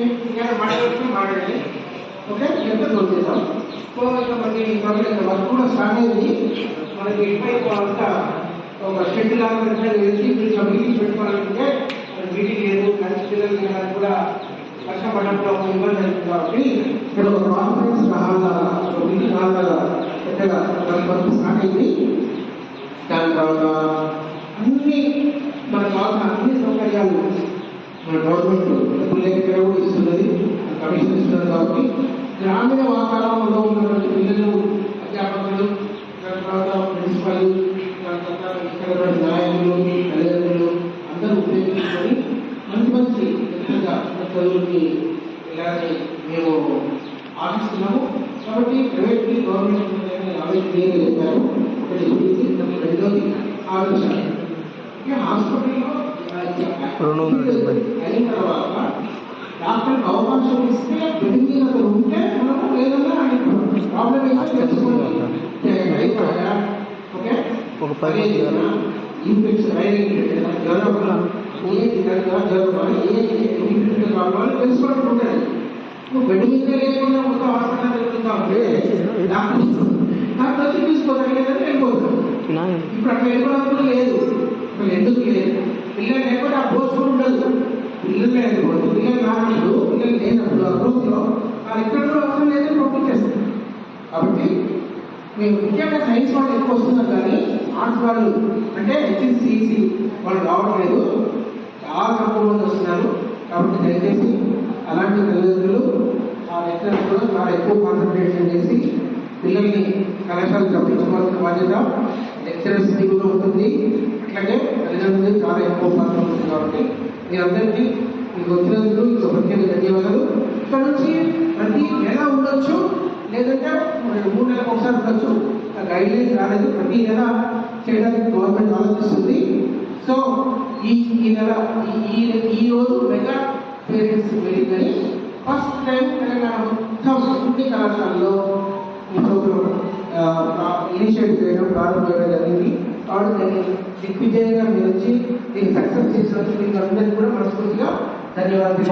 నేను మాట్లాడుతూ మాట్లాడి ఓకే ఎంత సో మనకి వర్క్ కూడా మనకి ఇటువైపు అంతా ఒక షెడ్ లాగా మీటింగ్ పెట్టుకోవాలంటే మీటింగ్ లేదు కలిసి పిల్లలు కూడా వర్షం ఒక ఇబ్బంది అవుతుంది కాబట్టి ఇక్కడ ఒక కాన్ఫరెన్స్ ఒక మీటింగ్ పెద్దగా దాని దాని తర్వాత అన్ని మన కావాల్సిన అన్ని సౌకర్యాలు మన గవర్నమెంట్ పిల్లలకి కూడా ఇస్తున్నది కమిషన్ ఇస్తున్నది కాబట్టి గ్రామీణ వాతావరణంలో ఉన్నటువంటి పిల్లలు అధ్యాపకులు దాని తర్వాత ప్రిన్సిపల్ దాని తర్వాత ఇక్కడ నాయకులు తల్లిదండ్రులు అందరూ ఉపయోగించుకొని మంచి మంచి విధంగా చదువుకి ఇలాగే మేము ఆశిస్తున్నాము. కాబట్టి ప్రైవేట్కి గవర్నమెంట్ అలాగే క్లియర్గా చెప్పారు ఒకటి రెండోది ఆలోచన. హాస్పిటల్లో రెండు వందల డెబ్బై. అయిన తర్వాత డాక్టర్కి అవకాశం ఇస్తే బెడ్ మీద అతను ఉంటే మనము లేదన్నా ఆయన ప్రాబ్లం ఏంటో తెలుసుకోవాలి ఓకే ఒక పది మంది కదా? ఇన్ఫెక్షన్ రైలింగ్ జ్వరం ఏ విధంగా జ్వరం ఏ ఇన్ఫెక్షన్ కావాలో తెలుసుకోవడం ఉంటుంది నువ్వు బెడ్ మీద లేకుండా మొత్తం హాస్పిటల్ వెళ్తుందా ఉంటే డాక్టర్ డాక్టర్ వచ్చి తీసుకోవాలి లేదంటే వెళ్ళిపోతాం ఇప్పుడు అట్లా వెళ్ళడం కూడా లేదు అసలు ఎందుకు లేదు పిల్లలు లేకుండా ఆ కూడా ఉండదు. పిల్లలు లేదు పిల్లలు రానప్పుడు పిల్లలు లేనప్పుడు ఆ గ్రూప్లో వాళ్ళు ఎక్కడ కూడా అవసరం లేదని పంపించేస్తారు కాబట్టి మేము ముఖ్యంగా సైన్స్ వాళ్ళు ఎక్కువ వస్తున్నారు కానీ ఆర్ట్స్ వాళ్ళు అంటే హెచ్ఎస్సిసి వాళ్ళు రావట్లేదు చాలా తక్కువ మంది వస్తున్నారు. కాబట్టి దయచేసి అలాంటి తల్లిదండ్రులు ఆ లెక్చరర్స్ కూడా చాలా ఎక్కువ కాన్సన్ట్రేషన్ చేసి పిల్లల్ని కళాశాలకు తప్పించుకోవాల్సిన బాధ్యత లెక్చరర్స్ కూడా ఉంటుంది. అట్లాగే తల్లిదండ్రులు చాలా ఎక్కువ పాత్ర ఉంటుంది కాబట్టి మీ అందరికీ మీకు వచ్చినందుకు మీకు ప్రత్యేక ధన్యవాదాలు. ఇక్కడ నుంచి ప్రతి నెల ఉండొచ్చు లేదంటే మూడు నెలలకు ఒకసారి ఉండొచ్చు. గైడ్ లైన్స్ రాలేదు. ప్రతి నెల చేయడానికి గవర్నమెంట్ ఆలోచిస్తుంది. సో ఈ ఈ నెల ఈ- ఈ రోజు మెగా పేరెంట్స్ మీటింగ్ అని ఫస్ట్ టైం తెలంగాణ మొత్తం అన్ని కళాశాలలో ఇనిషియేట్ చేయడం ప్రారంభించడం జరిగింది. కాబట్టి దాన్ని దిగ్విజయంగా మీరు వచ్చి దీన్ని సక్సెస్ చేసినందుకు మీకు అందరికీ కూడా మనస్ఫూర్తిగా ధన్యవాదాలు.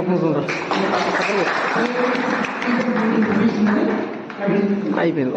అయిపోయింది.